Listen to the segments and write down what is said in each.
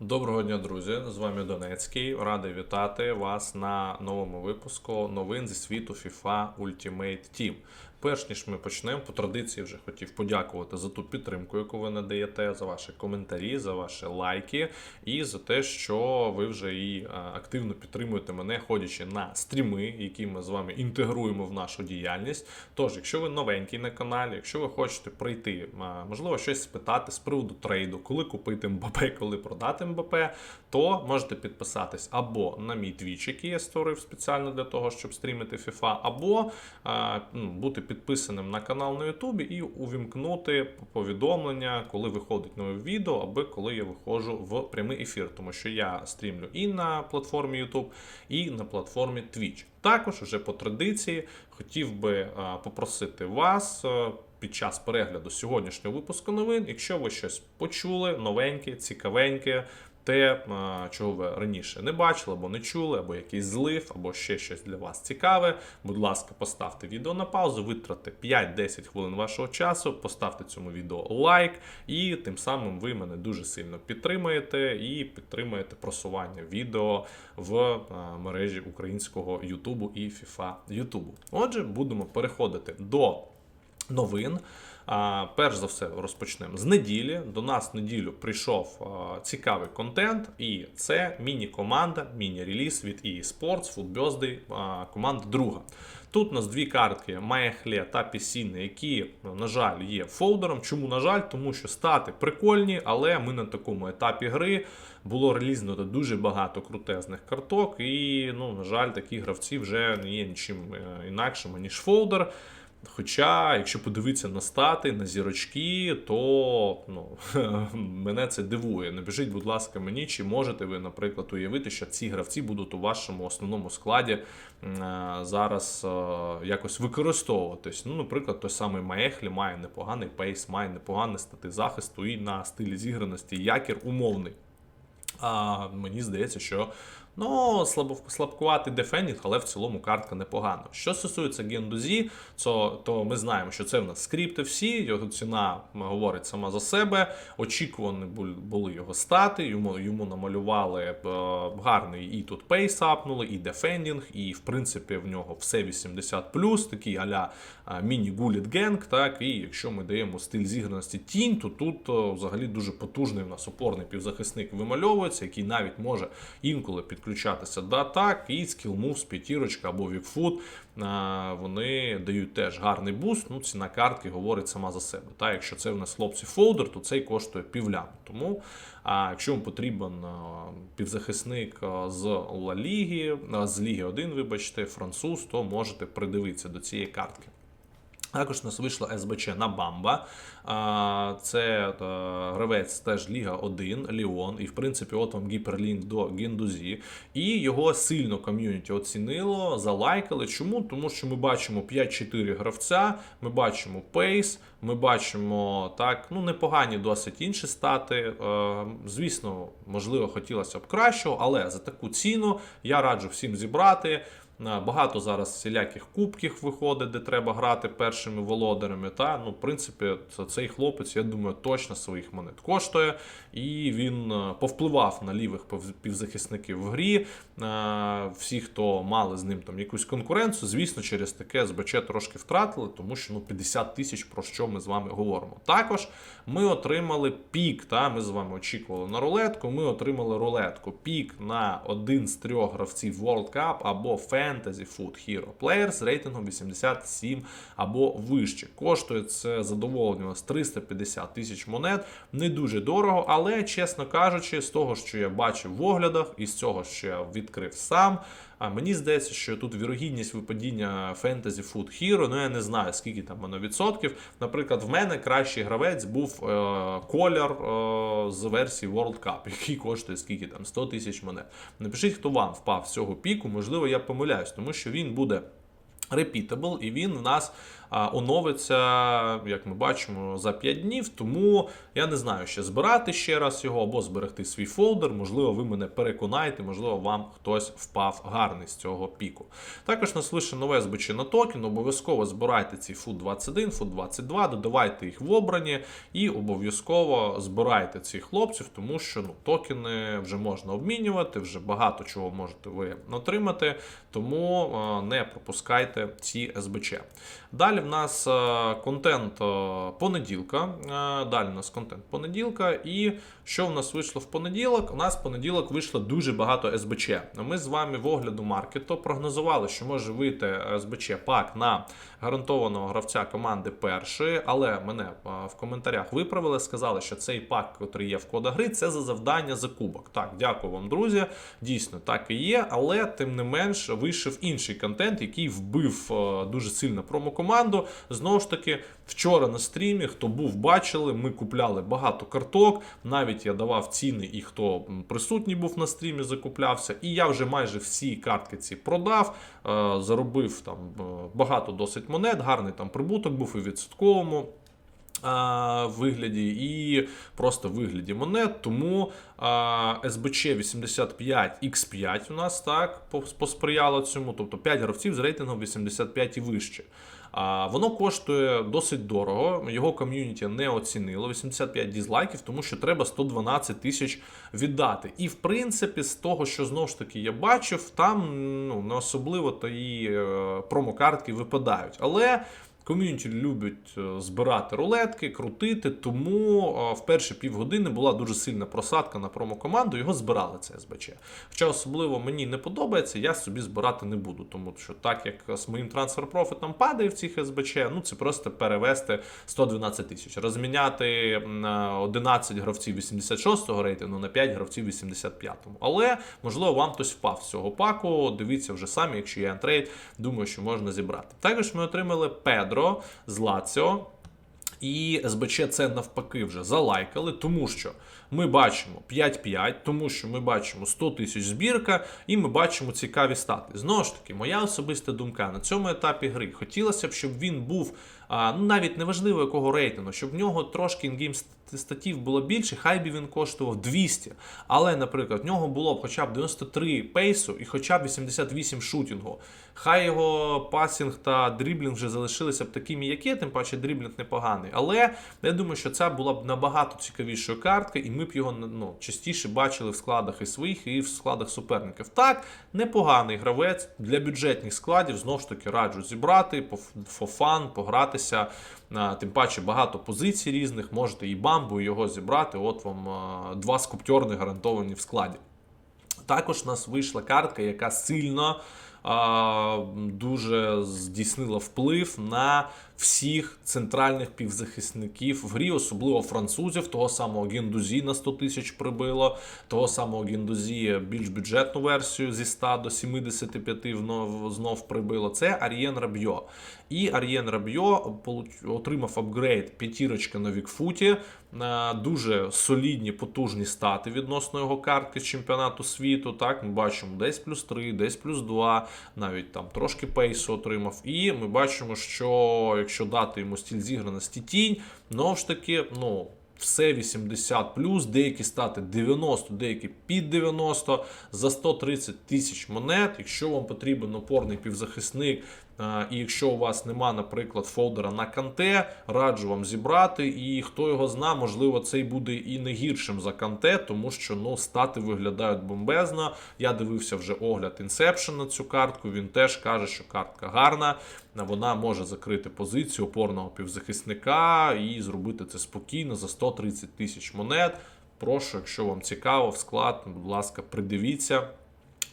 Доброго дня, друзі! З вами Донецький. Радий вітати вас на новому випуску новин зі світу FIFA Ultimate Team. Перш ніж ми почнемо, по традиції вже хотів подякувати за ту підтримку, яку ви надаєте, за ваші коментарі, за ваші лайки і за те, що ви вже і е, активно підтримуєте мене, ходячи на стріми, які ми з вами інтегруємо в нашу діяльність. Тож, якщо ви новенький на каналі, якщо ви хочете прийти, е, можливо, щось спитати з приводу трейду, коли купити МБП, коли продати МБП, то можете підписатись або на мій твіч, який я створив спеціально для того, щоб стрімити FIFA, або е, ну, бути підписаним на канал на Ютубі і увімкнути повідомлення, коли виходить нове відео, аби коли я виходжу в прямий ефір, тому що я стрімлю і на платформі YouTube, і на платформі Twitch. Також вже по традиції хотів би е, попросити вас. е, Під час перегляду сьогоднішнього випуску новин, якщо ви щось почули, новеньке, цікавеньке, те, е, чого ви раніше не бачили, або не чули, або якийсь злив, або ще щось для вас цікаве. Будь ласка, поставте відео на паузу, витратьте 5-10 хвилин вашого часу, поставте цьому відео лайк, і тим самим ви мене дуже сильно підтримаєте і підтримаєте просування відео в е, мережі українського Ютубу і FIFA Ютубу. Отже, будемо переходити до новин. Перш за все, розпочнемо з неділі. До нас в неділю прийшов цікавий контент, і це міні-команда, міні-реліз від EA Sports, команда друга. Тут у нас дві картки Маехле та Пісіни, які, на жаль, є фолдером. Чому на жаль? Тому що стати прикольні, але ми на такому етапі гри було релізнуто дуже багато крутезних карток, і, ну, на жаль, такі гравці вже не є нічим е, інакшим, ніж фолдер. Хоча, якщо подивитися на стати, на зірочки, то ну, мене це дивує. Напишіть, будь ласка, мені, чи можете ви, наприклад, уявити, що ці гравці будуть у вашому основному складі е, зараз е, якось використовуватись. Ну, наприклад, той самий Маехлі має непоганий пейс, має непогані стати захисту і на стилі зіграності якір умовний. А мені здається, що ну, слабо, слабкуватий дефендінг, але в цілому картка непогана. Що стосується Гендузі, то, то ми знаємо, що це в нас скрипти всі, його ціна говорить сама за себе. Очікувані були його стати, йому, йому намалювали е, гарний і тут пейс апнули, і дефендінг, і в принципі в нього все 80+, такий аля е, міні-гуліт генг, так, і якщо ми даємо стиль зіграності тінь, то тут е, взагалі дуже потужний у нас опорний півзахисник вимальовується, який навіть може інколи підключатися до атак, і мувс, п'ятірочка або вікфут. Вони дають теж гарний буст. Ну, ціна картки говорить сама за себе. Та, якщо це в нас хлопці фолдер, то цей коштує півлями. Тому, а, якщо вам потрібен півзахисник з Ла Ліги, з Ліги 1, вибачте, француз, то можете придивитися до цієї картки. Також нас вийшла СБЧ на Бамба. Це гравець теж Ліга 1, Ліон. І в принципі, от вам гіперлінк до Гендузі. І його сильно ком'юніті оцінило, залайкали. Чому? Тому що ми бачимо 5-4 гравця, ми бачимо пейс, ми бачимо так, ну непогані досить інші стати. Звісно, можливо, хотілося б кращого, але за таку ціну я раджу всім зібрати. На Багато зараз всіляких кубків виходить, де треба грати першими володарями. Та ну, в принципі, цей хлопець, я думаю, точно своїх монет коштує, і він е, повпливав на лівих півзахисників в грі. Е, Всі, хто мали з ним там якусь конкуренцію, звісно, через таке СБЧ трошки втратили, тому що ну 50 тисяч про що ми з вами говоримо. Також ми отримали пік. Та ми з вами очікували на рулетку. Ми отримали рулетку. Пік на один з трьох гравців World Cup або Fantasy Food Hero Player з рейтингом 87 або вище. Коштує це задоволення у нас 350 тисяч монет. Не дуже дорого, але чесно кажучи, з того, що я бачив в оглядах, і з цього, що я відкрив сам. А мені здається, що тут вірогідність випадіння фентезі Food Hero, ну я не знаю, скільки там воно відсотків. Наприклад, в мене кращий гравець був е, колір е, з версії World Cup, який коштує скільки там 100 тисяч монет. Напишіть, хто вам впав з цього піку, можливо, я помиляюсь, тому що він буде. Repeatable, і він в нас оновиться, як ми бачимо, за 5 днів. Тому я не знаю, ще збирати ще раз його або зберегти свій фолдер. Можливо, ви мене переконаєте, можливо, вам хтось впав гарний з цього піку. Також нас лише нове на токен. Обов'язково збирайте ці FUT 21, FUT 22, додавайте їх в обрані і обов'язково збирайте цих хлопців, тому що ну, токени вже можна обмінювати, вже багато чого можете ви отримати. Тому не пропускайте ці СБЧ. Далі в нас е, контент е, понеділка. Е, Далі в нас контент понеділка. І що в нас вийшло в понеділок? У нас в понеділок вийшло дуже багато СБЧ. Ми з вами в огляду маркету прогнозували, що може вийти СБЧ пак на гарантованого гравця команди першої, але мене в коментарях виправили, сказали, що цей пак, який є в кода гри, це за завдання за кубок. Так, дякую вам, друзі. Дійсно, так і є, але тим не менш вийшов інший контент, який вбив дуже сильно промокоманду. Знову ж таки, вчора на стрімі, хто був, бачили, ми купляли багато карток. Навіть я давав ціни, і хто присутній був на стрімі, закуплявся. І я вже майже всі картки ці продав, е, заробив там е, багато досить монет, гарний там прибуток був і відсотковому. Вигляді і просто вигляді монет. Тому СБЧ 85 X5 у нас так посприяло цьому, тобто 5 гравців з рейтингом 85 і вище. А, воно коштує досить дорого. Його ком'юніті не оцінило 85 дізлайків, тому що треба 112 тисяч віддати. І в принципі, з того, що знову ж таки я бачив, там ну не особливо то і е, промокартки випадають. Але Ком'юніті любить е, збирати рулетки, крутити, тому е, в перші півгодини була дуже сильна просадка на промокоманду, його збирали це СБЧ. Хоча особливо мені не подобається, я собі збирати не буду, тому що так як з моїм трансфер профітом падає в цих СБЧ, ну це просто перевести 112 тисяч. Розміняти е, 11 гравців 86-го рейтингу на 5 гравців 85-му. Але можливо вам хтось впав з цього паку. Дивіться вже самі, якщо є антрейд, думаю, що можна зібрати. Також ми отримали Педро з Лаціо. І СБЧ це навпаки вже залайкали, тому що ми бачимо 5-5, тому що ми бачимо 100 тисяч збірка, і ми бачимо цікаві стати. Знову ж таки, моя особиста думка на цьому етапі гри хотілося б, щоб він був ну навіть неважливо якого рейтингу, щоб в нього трошки інгейм статів було більше, хай би він коштував 200. Але, наприклад, в нього було б хоча б 93 пейсу і хоча б 88 шутінгу. Хай його пасінг та дріблінг вже залишилися б такими, як є, тим паче дріблінг непоганий. Але я думаю, що це була б набагато цікавішою карткою, ми б його ну, частіше бачили в складах і своїх, і в складах суперників. Так, непоганий гравець для бюджетних складів, знову ж таки, раджу зібрати, фофан, погратися. Тим паче багато позицій різних, можете і бамбу, його зібрати. От вам два скуптьорни гарантовані в складі. Також у нас вийшла картка, яка сильно дуже здійснила вплив на всіх центральних півзахисників в грі, особливо французів, того самого Гендузі на 100 тисяч прибило, того самого Гендузі більш бюджетну версію зі 100 до 75 внов, знов прибило. Це Ар'єн Рабьо. І Ар'єн Рабьо отримав апгрейд п'ятірочка на Вікфуті. е, Дуже солідні, потужні стати відносно його картки з чемпіонату світу. Так, ми бачимо десь плюс 3, десь плюс 2, навіть там трошки пейсу отримав. І ми бачимо, що якщо дати йому стіль зіграності тінь, знову ж таки, ну. Все 80 плюс, деякі стати 90, деякі під 90 за 130 тисяч монет. Якщо вам потрібен опорний півзахисник, і якщо у вас нема, наприклад, фолдера на канте, раджу вам зібрати. І хто його зна, можливо, цей буде і не гіршим за канте, тому що ну, стати виглядають бомбезно. Я дивився вже огляд Inception на цю картку. Він теж каже, що картка гарна. Вона може закрити позицію опорного півзахисника і зробити це спокійно за 130 тисяч монет. Прошу, якщо вам цікаво, в склад, будь ласка, придивіться.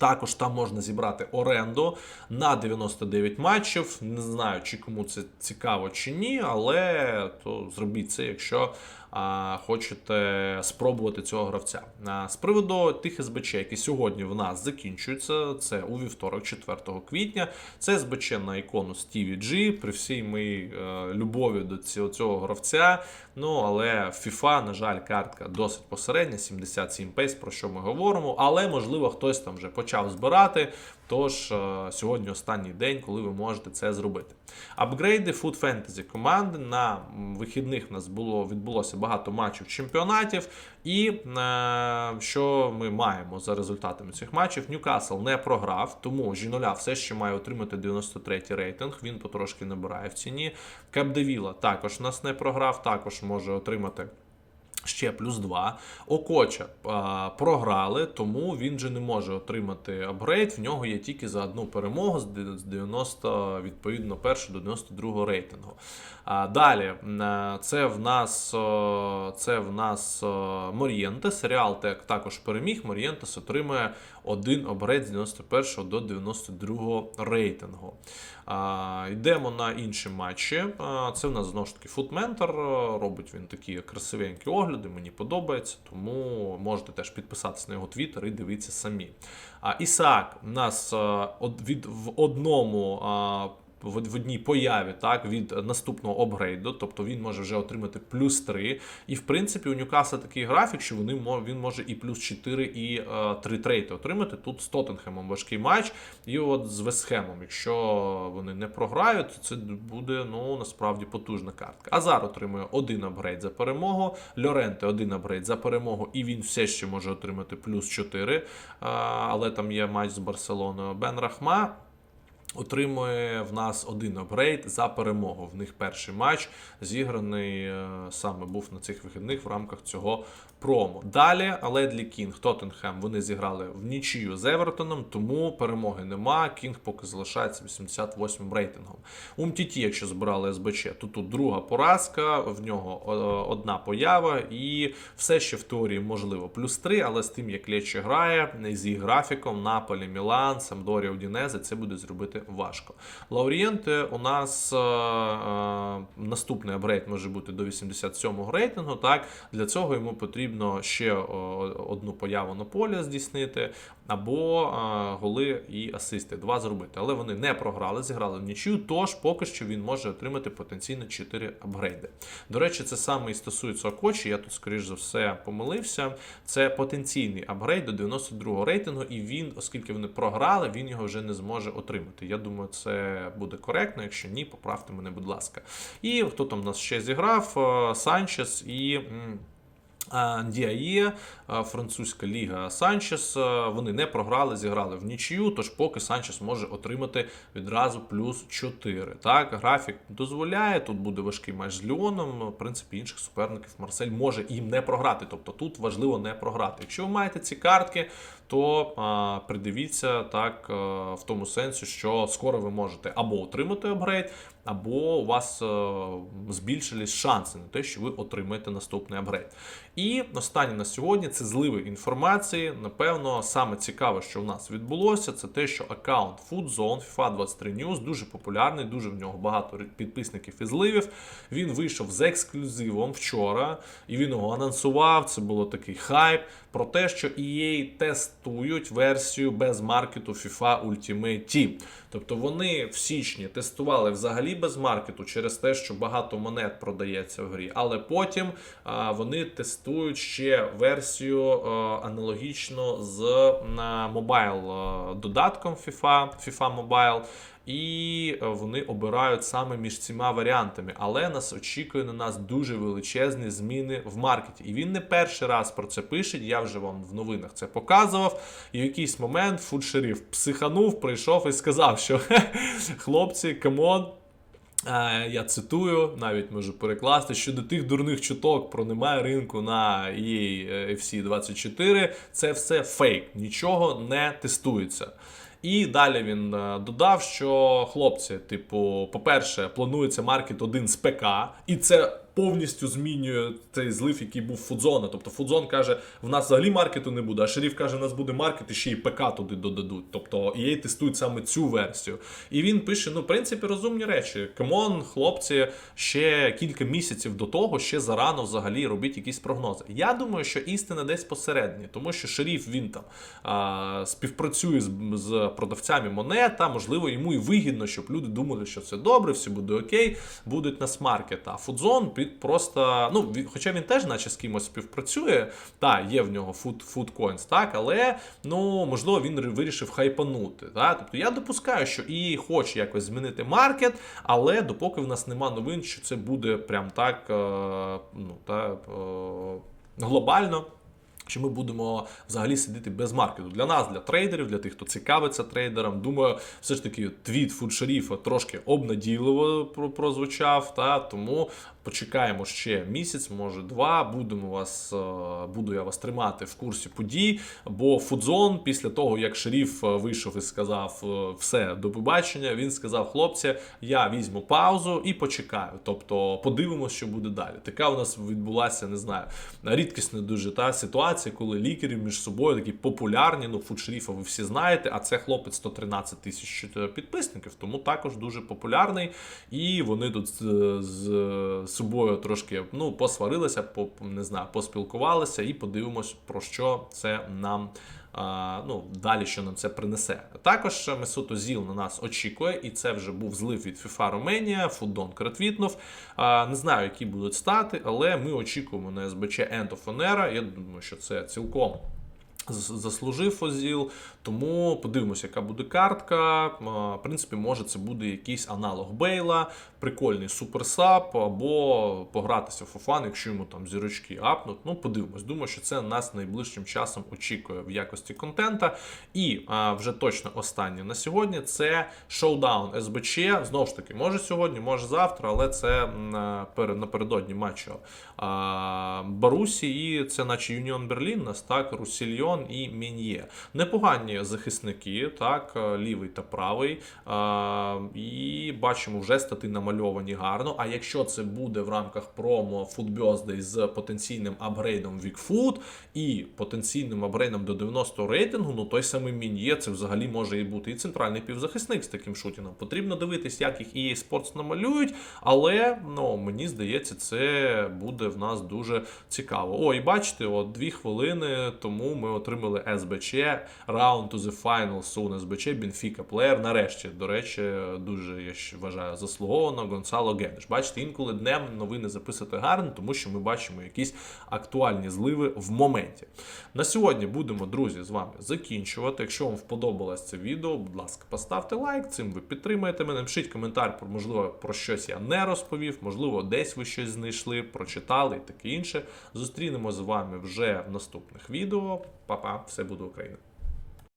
Також там можна зібрати оренду на 99 матчів. Не знаю, чи кому це цікаво чи ні, але то зробіть це, якщо а, хочете спробувати цього гравця. А, з приводу тих СБЧ, які сьогодні в нас закінчуються, це у вівторок, 4 квітня. Це СБЧ на ікону Стіві Джі. При всій моїй е, любові до цього, цього гравця. Ну але FIFA, на жаль, картка досить посередня, 77 пейс, про що ми говоримо. Але можливо хтось там вже почав збирати. Тож е, сьогодні останній день, коли ви можете це зробити. Апгрейди Food Fantasy команди на вихідних в нас було відбулося багато матчів чемпіонатів. І е, що ми маємо за результатами цих матчів? Ньюкасл не програв, тому Жіноля все ще має отримати 93 рейтинг. Він потрошки набирає в ціні. Капдевіла також нас не програв, також може отримати. Ще плюс 2. Окоча а, програли, тому він же не може отримати апгрейд. В нього є тільки за одну перемогу з 90, відповідно, 1 до 92 рейтингу. А, далі, це в нас, це в нас о, Морієнтес. Реал так- також переміг. Морієнтес отримує один апгрейд з 91 до 92 рейтингу. А, йдемо на інші матчі. А, це в нас знову ж таки футментор. Робить він такі красивенькі огляди, мені подобається, тому можете теж підписатися на його твіттер і дивитися самі. А, Ісаак у нас від, в одному. В одній появі так від наступного апгрейду, тобто він може вже отримати плюс 3. І в принципі у Ньюкасла такий графік, що вони він може і плюс 4, і е, 3 трейти отримати. Тут з Тоттенхемом важкий матч, і от з Вестхемом. Якщо вони не програють, це буде ну насправді потужна картка. Азар отримує один апгрейд за перемогу, Льоренте один апгрейд за перемогу, і він все ще може отримати плюс 4. е, але там є матч з Барселоною. Бен Рахма. Отримує в нас один апгрейд за перемогу. В них перший матч зіграний е, саме був на цих вихідних в рамках цього промо. Далі Ледлі Кінг, Тоттенхем, вони зіграли в нічию з Евертоном, тому перемоги нема. Кінг поки залишається 88 рейтингом. Умтіті, якщо збирали СБЧ, то тут друга поразка, в нього е, одна поява, і все ще в теорії можливо плюс 3, але з тим, як Лечі грає, з її графіком, Наполі, Мілан, Самдорія, Удінезе, це буде зробити важко. Лаурієнте у нас е, е, наступний апгрейд може бути до 87-го рейтингу. Так, для цього йому потрібно ще одну появу на полі здійснити, або голи і асисти. Два зробити. Але вони не програли, зіграли в нічию, тож поки що він може отримати потенційно 4 апгрейди. До речі, це саме і стосується Окочі. Я тут, скоріш за все, помилився. Це потенційний апгрейд до 92-го рейтингу, і він, оскільки вони програли, він його вже не зможе отримати. Я думаю, це буде коректно. Якщо ні, поправте мене, будь ласка. І хто там нас ще зіграв? Е, Санчес і. Діає, французька ліга Санчес. Вони не програли, зіграли в нічию, тож поки Санчес може отримати відразу плюс 4. Так, графік дозволяє. Тут буде важкий матч з Ліоном. В принципі, інших суперників Марсель може їм не програти. Тобто тут важливо не програти. Якщо ви маєте ці картки, то а, придивіться так а, в тому сенсі, що скоро ви можете або отримати апгрейд, або у вас е, збільшились шанси на те, що ви отримаєте наступний апгрейд. І останнє на сьогодні це зливи інформації. Напевно, саме цікаве, що в нас відбулося, це те, що аккаунт FoodZone FIFA 23 News дуже популярний, дуже в нього багато підписників і зливів. Він вийшов з ексклюзивом вчора, і він його анонсував. Це було такий хайп про те, що EA тестують версію без маркету FIFA Ultimate Team. Тобто вони в січні тестували взагалі без маркету через те, що багато монет продається в грі, але потім а, вони тестують ще версію а, аналогічно з на мобайл а, додатком FIFA, FIFA Mobile. І е, вони обирають саме між цими варіантами, але нас очікує на нас дуже величезні зміни в маркеті. І він не перший раз про це пише. Я вже вам в новинах це показував. І в якийсь момент фудшеріф психанув, прийшов і сказав, що хлопці, камон. Е, Я цитую, навіть можу перекласти, що до тих дурних чуток про немає ринку на EA FC 24, це все фейк, нічого не тестується. І далі він е, додав, що хлопці, типу, по-перше, планується маркет один з ПК, і це повністю змінює цей злив, який був Фудзона. Тобто Фудзон каже, в нас взагалі маркету не буде, а Шеріф каже, в нас буде маркет і ще й ПК туди додадуть. Тобто EA тестують саме цю версію. І він пише: ну, в принципі, розумні речі. Камон, хлопці, ще кілька місяців до того, ще зарано взагалі робіть якісь прогнози. Я думаю, що істина десь посередині, тому що шеріф він там а, співпрацює з, з продавцями монета. Можливо, йому і вигідно, щоб люди думали, що все добре, все буде окей, будуть на смаркет. А Фудзон просто, ну, хоча він теж, наче з кимось співпрацює, та є в нього Food Coins, так, але ну можливо він вирішив хайпанути. Так? Тобто я допускаю, що і хоче якось змінити маркет, але допоки в нас нема новин, що це буде прям так е, ну, та, е, глобально. Що ми будемо взагалі сидіти без маркету. Для нас, для трейдерів, для тих, хто цікавиться трейдером. Думаю, все ж таки твіт фуд шеріфа трошки обнадійливо прозвучав. Та тому почекаємо ще місяць, може два. Будемо вас, е, буду я вас тримати в курсі подій. Бо Фудзон, після того як шеріф е, вийшов і сказав е, все до побачення, він сказав: хлопці, я візьму паузу і почекаю. Тобто подивимося, що буде далі. Така у нас відбулася, не знаю, рідкісна дуже та ситуація, коли лікарі між собою такі популярні. Ну, фуд шеріфа ви всі знаєте, а це хлопець 113 тисяч підписників, тому також дуже популярний. І вони тут з собою трошки ну, посварилися, по, не знаю, поспілкувалися, і подивимось, про що це нам. Ну, далі, що нам це принесе. Також Месут Озіл на нас очікує, і це вже був злив від FIFA Романія, Фуддон кретвітнув. А, не знаю, які будуть стати, але ми очікуємо на СБЧ End of An Я думаю, що це цілком заслужив Озіл. Тому подивимося, яка буде картка. В принципі, може це буде якийсь аналог Бейла, прикольний суперсап, або погратися в Фофан, якщо йому там зірочки апнуть. Ну, подивимось. Думаю, що це нас найближчим часом очікує в якості контента. І а, вже точно останнє на сьогодні це шоудаун СБЧ. Знову ж таки, може сьогодні, може завтра, але це напередодні матчу а, Барусі, і це наче Юніон Берлін, нас так, Русільйон і Мін'є. Непогані захисники, так, е, лівий та правий. А, і бачимо, вже стати намальовані гарно. А якщо це буде в рамках промо Food з потенційним апгрейдом Вікфуд і потенційним апгрейдом до 90 рейтингу, ну той самий Мін'є, це взагалі може і бути і центральний півзахисник з таким шутінгом. Потрібно дивитись, як їх EA Sports намалюють, але ну, мені здається, це буде в нас дуже цікаво. О, і бачите, от дві хвилини тому ми отримали СБЧ Round to the Final Soon СБЧ Бенфіка Плеєр. Нарешті, до речі, дуже я вважаю заслуговано Гонсало Генеш. Бачите, інколи днем новини записувати гарно, тому що ми бачимо якісь актуальні зливи в моменті. На сьогодні будемо, друзі, з вами закінчувати. Якщо вам сподобалось це відео, будь ласка, поставте лайк, цим ви підтримаєте мене. Пишіть коментар, про можливо про щось я не розповів, можливо, десь ви щось знайшли, прочитали і таке інше. Зустрінемо з вами вже в наступних відео. Па-па, все буде Україна!